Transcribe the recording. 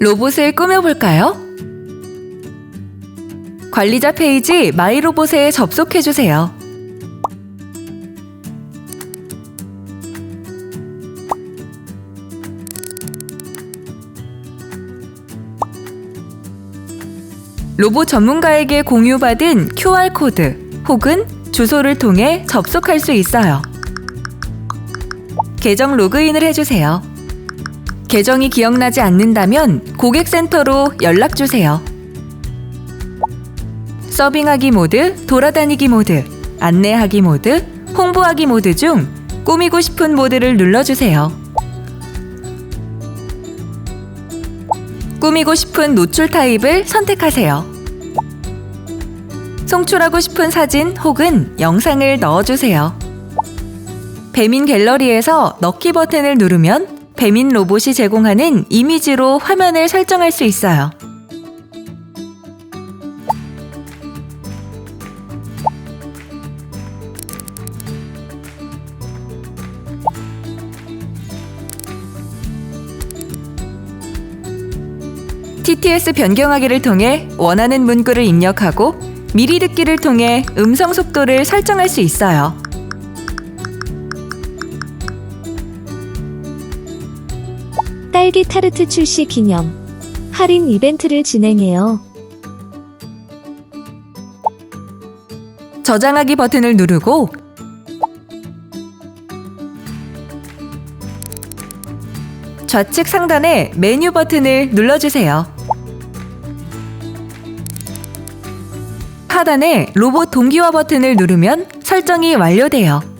로봇을 꾸며볼까요? 관리자 페이지 마이로봇에 접속해주세요. 로봇 전문가에게 공유받은 QR코드 혹은 주소를 통해 접속할 수 있어요. 계정 로그인을 해주세요. 계정이 기억나지 않는다면 고객센터로 연락주세요. 서빙하기 모드, 돌아다니기 모드, 안내하기 모드, 홍보하기 모드 중 꾸미고 싶은 모드를 눌러주세요. 꾸미고 싶은 노출 타입을 선택하세요. 송출하고 싶은 사진 혹은 영상을 넣어주세요. 배민 갤러리에서 넣기 버튼을 누르면 배민 로봇이 제공하는 이미지로 화면을 설정할 수 있어요. TTS 변경하기를 통해 원하는 문구를 입력하고 미리 듣기를 통해 음성 속도를 설정할 수 있어요. 딸기 타르트 출시 기념 할인 이벤트를 진행해요. 저장하기 버튼을 누르고 좌측 상단의 메뉴 버튼을 눌러주세요. 하단에 로봇 동기화 버튼을 누르면 설정이 완료돼요.